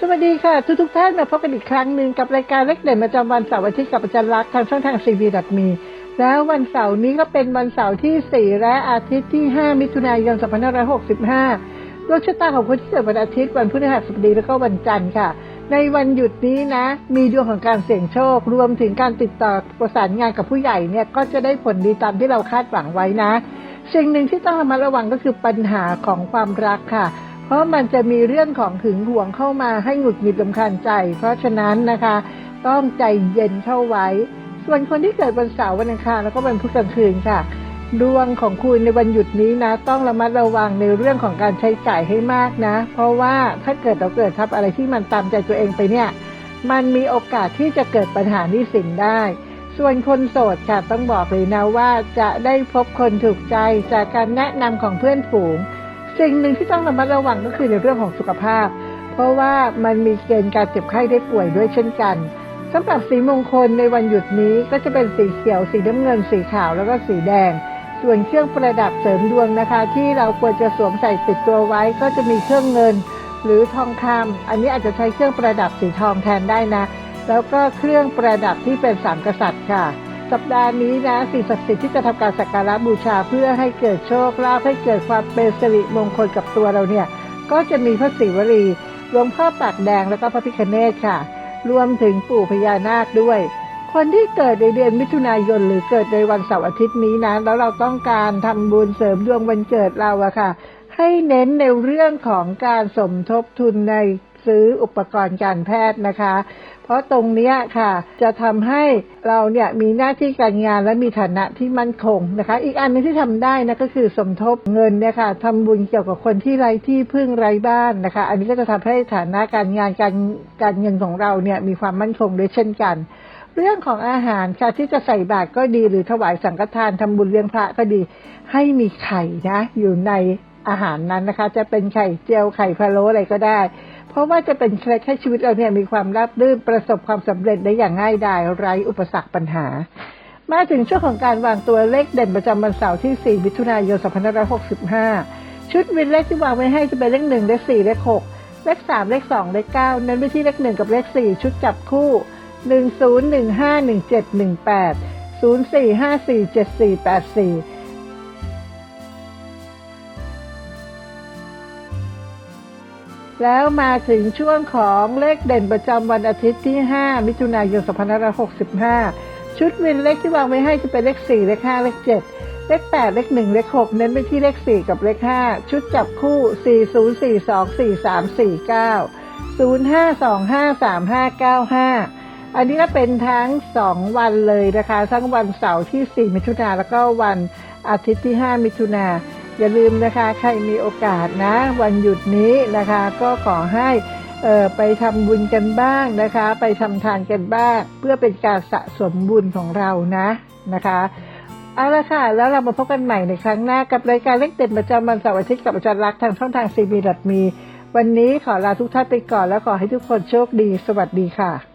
สวัสดีค่ะ ทุกทุกท่านมาพบกันอีกครั้งหนึ่งกับรายการเล็กเด่นประจำวันเสาร์อาทิตย์กับอาจารย์ลักษณ์ทางช่องทางซีวีดัตมีแล้ววันเสาร์นี้ก็เป็นวันเสาร์ที่ 4 และอาทิตย์ที่ 5 มิถุนายน 2565ดวงชะตาของคนที่เกิดวันอาทิตย์วันพฤหัสบดีแล้วก็วันจันทร์ค่ะ ในวันหยุดนี้นะ มีดวงของการเสี่ยงโชค รวมถึงการติดต่อประสานงานกับผู้ใหญ่เนี่ยก็จะได้ผลดีตามที่เราคาดหวังไว้นะ สิ่งหนึ่งที่ต้องระมัดระวังก็คือปัญหาของความรักค่ะ เพราะมันจะมีเรื่องของหึงหวงเข้ามาให้หงุดหงิดลำคาญใจ เพราะฉะนั้นนะคะ ต้องใจเย็นเข้าไว้ ส่วนคนที่เกิดวันเสาร์วันอังคารแล้วก็วันพุธกลางคืนค่ะ ดวงของคุณในวันหยุดนี้นะ ต้องระมัดระวังในเรื่องของการใช้จ่ายให้มากนะ เพราะว่าถ้าเกิดเราเกิดทับอะไรที่มันตามใจตัวเองไปเนี่ย มันมีโอกาสที่จะเกิดปัญหาหนี้สินได้ส่วนคนโสดค่ะต้องบอกเลยนะว่าจะได้พบคนถูกใจจากการแนะนำของเพื่อนฝูง สิ่งหนึ่งที่ต้องระมัดระวังก็คือในเรื่องของสุขภาพ เพราะว่ามันมีเกณฑ์การเจ็บไข้ได้ป่วยด้วยเช่นกันสำหรับสีมงคลในวันหยุดนี้ก็จะเป็นสีเขียว สีน้ำเงิน สีขาวแล้วก็สีแดง ส่วนเครื่องประดับเสริมดวงนะคะ ที่เราควรจะสวมใส่ติดตัวไว้ก็จะมีเครื่องเงิน หรือทองคำอันนี้อาจจะใช้เครื่องประดับสีทองแทนได้นะ แล้วก็เครื่องประดับที่เป็นสามกษัตริย์ค่ะ สัปดาห์นี้นะสิ่งศักดิ์สิทธิ์ที่จะทำการสักการะบูชาเพื่อให้เกิดโชคลาภให้เกิดความเป็นสิริมงคลกับตัวเราเนี่ย ก็จะมีพระศิวลีหลวงพ่อปากแดงแล้วก็พระพิคเนตค่ะ รวมถึงปู่พญานาคด้วย คนที่เกิดในเดือนมิถุนายนหรือเกิดในวันเสาร์อาทิตย์นี้นะแล้วเราต้องการทำบุญเสริมดวงวันเกิดเราอะค่ะ ให้เน้นในเรื่องของการสมทบทุนในซื้ออุปกรณ์การแพทย์นะคะ เพราะตรงนี้ค่ะ จะทำให้เราเนี่ยมีหน้าที่การงานและมีฐานะที่มั่นคงนะคะ อีกอันหนึงที่ทำได้นะก็คือสมทบเงินเนี่ยค่ะทำบุญเกี่ยวกับคนที่ไร้ที่พึ่งไร้บ้านนะคะ อันนี้ก็จะทำให้ฐานะการงานการการเงินของเราเนี่ยมีความมั่นคงด้วยเช่นกัน เรื่องของอาหารค่ะที่จะใส่บาตรก็ดีหรือถวายสังฆทานทำบุญเลี้ยงพระก็ดี ให้มีไข่นะ อยู่ในอาหารนั้นนะคะ จะเป็นไข่เจียวไข่พะโล้อะไรก็ได้ เพราะว่าจะเป็นเคล็ดให้ชีวิตเราเนี่ยมีความราบรื่นประสบความสำเร็จได้อย่างง่ายดายไร้อุปสรรคปัญหา มาถึงช่วงของการวางตัวเลขเด่นประจำวันเสาร์ที่ 4 มิถุนายน 2565 ชุดวินเลขที่วางไว้ให้จะเป็นเลข1เลข4เลข6เลข3เลข2เลข9เน้นไปที่เลข1กับเลข 4 ชุดจับคู่ 10151718 04 54 74 84 แล้วมาถึงช่วงของเลขเด่นประจำวันอาทิตย์ที่ 5 มิถุนายน 2565 ชุดวินเลขที่วางไว้ให้จะเป็นเลข 4 เลข 5 เลข 7 เลข 8 เลข 1 เลข 6 เน้นไปที่เลข 4 กับเลข 5 ชุดจับคู่ 40424349 05253595 อันนี้ก็เป็นทั้ง 2 วันเลยนะคะ ทั้งวันเสาร์ที่ 4 มิถุนาแล้วก็วันอาทิตย์ที่ 5 มิถุนา อย่าลืมนะคะใครมีโอกาสนะ วันหยุดนี้นะคะก็ขอให้ไปทำบุญกันบ้างนะคะ ไปทำทานกันบ้าง เพื่อเป็นการสะสมบุญของเรานะนะคะเอาละค่ะ แล้วเรามาพบกันใหม่ในครั้งหน้ากับรายการเล็กเด็ดประจำวันเสาร์อาทิตย์กับอาจารย์รักทางช่องทางซีบีดมี วันนี้ขอลาทุกท่านไปก่อนแล้วขอให้ทุกคนโชคดี สวัสดีค่ะ